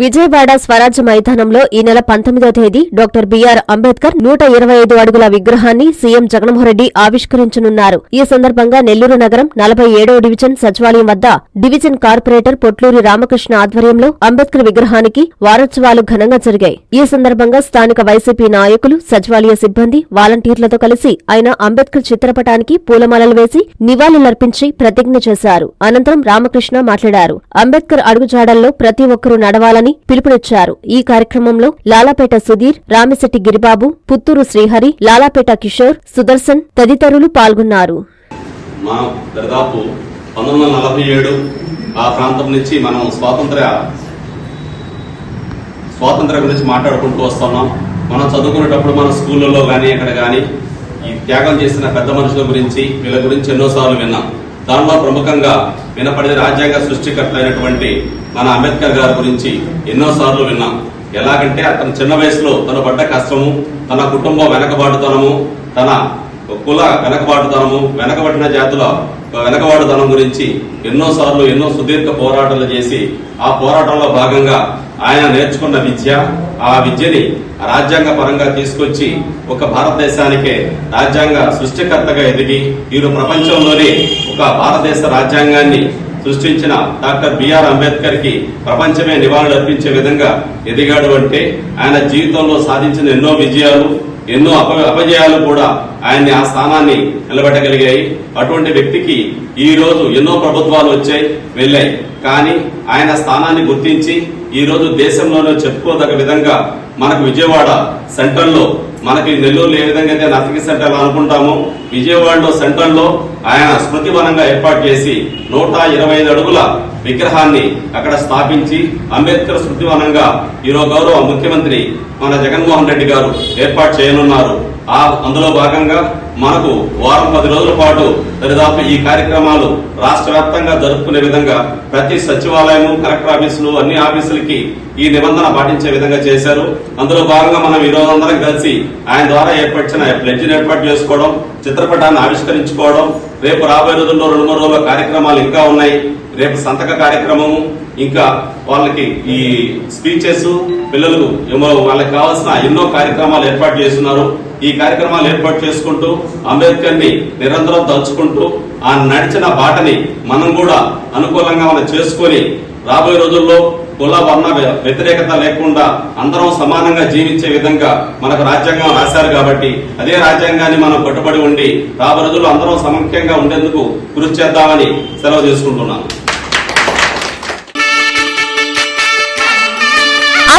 విజయవాడ స్వరాజ్య మైదానంలో ఈ నెల పంతొమ్మిదో తేదీ డాక్టర్ బీఆర్ అంబేద్కర్ నూట ఇరవై ఐదు అడుగుల విగ్రహాన్ని సీఎం జగన్మోహన్రెడ్డి ఆవిష్కరించనున్నారు. ఈ సందర్భంగా నెల్లూరు నగరం నలభై ఏడో డివిజన్ సచివాలయం వద్ద డివిజన్ కార్పొరేటర్ పొట్లూరి రామకృష్ణ ఆధ్వర్యంలో అంబేద్కర్ విగ్రహానికి వారోత్సవాలు ఘనంగా జరిగాయి. ఈ సందర్భంగా స్థానిక వైసీపీ నాయకులు సచివాలయ సిబ్బంది వాలంటీర్లతో కలిసి ఆయన అంబేద్కర్ చిత్రపటానికి పూలమాలలు వేసి నివాళులర్పించి ప్రతిజ్ఞ చేశారు. అనంతరం రామకృష్ణ మాట్లాడారు. అంబేద్కర్ అడుగుజాడల్లో ప్రతి ఒక్కరూ నడవాలని పిలుపునిచ్చారు. ఈ కార్యక్రమంలో లాలాపేట సుధీర్ రామిశెట్టి గిరిబాబు పుత్తూరు శ్రీహరి లాలాపేట కిషోర్ సుదర్శన్ తదితరులు పాల్గొన్నారు. మా దాదాపు పంతొమ్మిది వందల నలభై ఏడు ఆ ప్రాంతం నుంచి మనం స్వాతంత్ర స్వాతంత్ర గురించి మాట్లాడుకుంటూ వస్తున్నాం. మనం చదువుకునేటప్పుడు మన స్కూళ్ళలో కానీ ఎక్కడ కానీ ఈ త్యాగం చేసిన పెద్ద మనుషుల గురించి వీళ్ళ గురించి ఎన్నోసార్లు విన్నాం. దానిలో ప్రముఖంగా వినపడిన రాజ్యాంగ సృష్టికర్తలైనటువంటి మన అంబేద్కర్ గారి గురించి ఎన్నోసార్లు విన్నాం. ఎలాగంటే అతను చిన్న వయసులో తను పడ్డ కష్టము తన కుటుంబం వెనకబాటుతనము తన కుల వెనకబాటుతనము వెనకబడిన జాతుల వెనకబాటుతనం గురించి ఎన్నో సార్లు ఎన్నో సుదీర్ఘ పోరాటాలు చేసి ఆ పోరాటంలో భాగంగా ఆయన నేర్చుకున్న విద్య ఆ విద్యని రాజ్యాంగ పరంగా తీసుకొచ్చి ఒక భారతదేశానికే రాజ్యాంగ సృష్టికర్తగా ఎదిగి వీరు ప్రపంచంలోనే ఒక భారతదేశ రాజ్యాంగాన్ని సృష్టించిన డాక్టర్ బిఆర్ అంబేద్కర్కి ప్రపంచమే నివాళులు అర్పించే విధంగా ఎదిగాడు అంటే ఆయన జీవితంలో సాధించిన ఎన్నో విజయాలు ఎన్నో అప అపజయాలు కూడా ఆయన్ని ఆ స్థానాన్ని నిలబెట్టగలిగాయి. అటువంటి వ్యక్తికి ఈ రోజు ఎన్నో ప్రభుత్వాలు వచ్చాయి వెళ్ళాయి. కానీ ఆయన స్థానాన్ని గుర్తించి ఈ రోజు దేశంలోనే చెప్పుకోదగ్గ విధంగా మనకు విజయవాడ సెంటర్లో మనకి నెల్లూరులో ఏ విధంగా అయితే నర్సింగ్ సెంటర్ అనుకుంటామో విజయవాడలో సెంటర్లో ఆయన స్మృతివనంగా ఏర్పాటు చేసి నూట ఇరవై ఐదు అడుగుల విగ్రహాన్ని అక్కడ స్థాపించి అంబేద్కర్ స్మృతివనంగా ఈరోజు గౌరవ ముఖ్యమంత్రి మన జగన్మోహన్ రెడ్డి గారు ఏర్పాటు చేయనున్నారు. ఆ అందులో భాగంగా మనకు వారం పది రోజుల పాటు దరిదాపు ఈ కార్యక్రమాలు రాష్ట్ర వ్యాప్తంగా జరుపుకునే విధంగా ప్రతి సచివాలయము కలెక్టర్ ఆఫీసులు అన్ని ఆఫీసులకి ఈ నిబంధన పాటించే విధంగా చేశారు. అందులో భాగంగా మనం ఈ రోజు అందరం కలిసి ఆయన ద్వారా ఏర్పరిచిన ప్లెడ్జిని ఏర్పాటు చేసుకోవడం చిత్రపటాన్ని ఆవిష్కరించుకోవడం రేపు రాబోయే రోజుల్లో రెండు మూడు రోజుల కార్యక్రమాలు ఇంకా ఉన్నాయి. రేపు సంతక కార్యక్రమము ఇంకా వాళ్ళకి ఈ స్పీచెస్ పిల్లలకు వాళ్ళకి కావాల్సిన ఎన్నో కార్యక్రమాలు ఏర్పాటు చేస్తున్నారు. ఈ కార్యక్రమాలు ఏర్పాటు చేసుకుంటూ అంబేద్కర్ని నిరంతరం తలుచుకుంటూ ఆ నడిచిన బాటని మనం కూడా అనుకూలంగా మనం చేసుకొని రాబోయే రోజుల్లో కుల వర్ణ వ్యతిరేకత లేకుండా అందరం సమానంగా జీవించే విధంగా మనకు రాజ్యాంగం రాశారు కాబట్టి అదే రాజ్యాంగాన్ని మనం కట్టుబడి ఉండి రాబోయే రోజుల్లో అందరం సమైక్యంగా ఉండేందుకు కృషి చేద్దామని సెలవు చేసుకుంటున్నాను